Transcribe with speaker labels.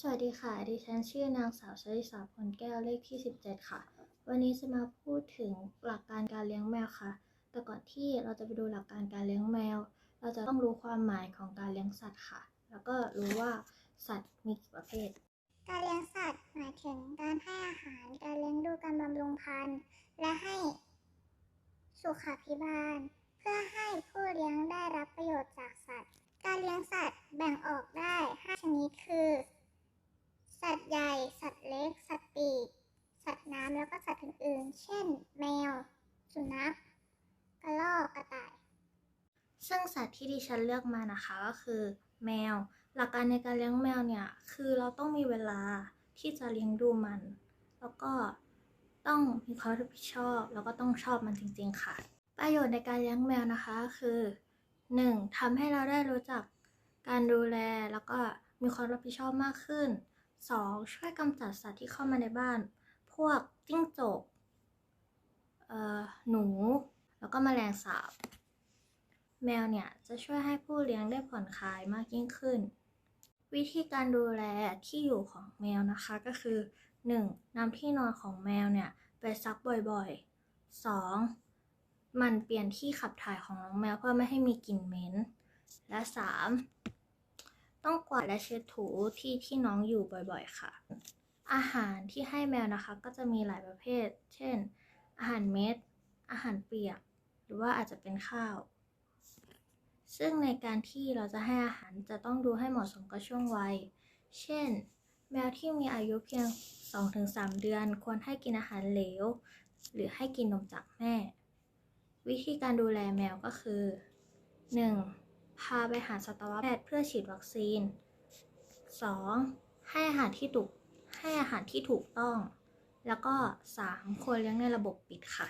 Speaker 1: สวัสดีค่ะ ดิฉันชื่อนางสาวชลิสาพลแก้วเลขที่ 17 ค่ะ วันนี้จะมาพูดถึงหลักการการเลี้ยงแมวค่ะ แต่ก่อนที่เราจะไปดูหลักการการเลี้ยงแมว เราจะต้องรู้ความหมายของการเลี้ยงสัตว์ค่ะ แล้วก็รู้ว่าสัตว์มีกี่ประเภท
Speaker 2: การเลี้ยงสัตว์หมายถึงการให้อาหาร การเลี้ยงดู การบำรุงพันธุ์ และให้สุขาภิบาล เพื่อให้ผู้เลี้ยงได้รับประโยชน์จากสัตว์ การเลี้ยงสัตว์แบ่งออกได้ 5 ชนิดคือ สัตว์ใหญ่ สัตว์เล็ก สัตว์ปีก สัตว์น้ำแล้วก็สัตว์อื่นๆ เช่น แมว สุนัขกระรอกกระต่าย
Speaker 1: ซึ่งสัตว์ที่ดิฉันเลือกมานะคะก็คือ แมว หลักการในการเลี้ยงแมวเนี่ยคือเราต้องมีเวลาที่จะเลี้ยงดูมัน แล้วก็ต้องมีความรับผิดชอบ แล้วก็ต้องชอบมันจริง ๆ ค่ะ ประโยชน์ในการเลี้ยงแมวนะคะคือ 1. ทำให้เราได้รู้จักการดูแลแล้วก็มีความรับผิดชอบมากขึ้น 2. ช่วยกำจัดสัตว์ที่เข้ามาในบ้าน พวกจิ้งจกเอ่อหนู ก็แมลงสาบ แมวเนี่ยจะช่วยให้ผู้เลี้ยงได้ผ่อนคลายมากยิ่งขึ้น วิธีการดูแลที่อยู่ของแมวนะคะก็คือ 1. นำที่นอนของแมวเนี่ยไปซักบ่อยๆ 2. มันเปลี่ยนที่ขับถ่ายของน้องแมวเพื่อไม่ให้มีกลิ่นเหม็น และ 3. ต้องกวาดและเช็ดถูที่ที่น้องอยู่บ่อยๆ ค่ะ อาหารที่ให้แมวนะคะก็จะมีหลายประเภท เช่น อาหารเม็ด อาหารเปียก หรือว่าอาจจะเป็นข้าว ซึ่งในการที่เราจะให้อาหารจะต้องดูให้เหมาะสมกับช่วงวัย เช่น แมวที่มีอายุเพียง 2-3 เดือน ควรให้กินอาหารเหลว หรือให้กินนมจากแม่ วิธีการดูแลแมวก็คือ 1. พาไปหาสัตวแพทย์เพื่อฉีดวัคซีน 2. ให้อาหารที่ถูกให้อาหารที่ถูกต้อง แล้วก็ 3. ควรเลี้ยงในระบบปิดค่ะ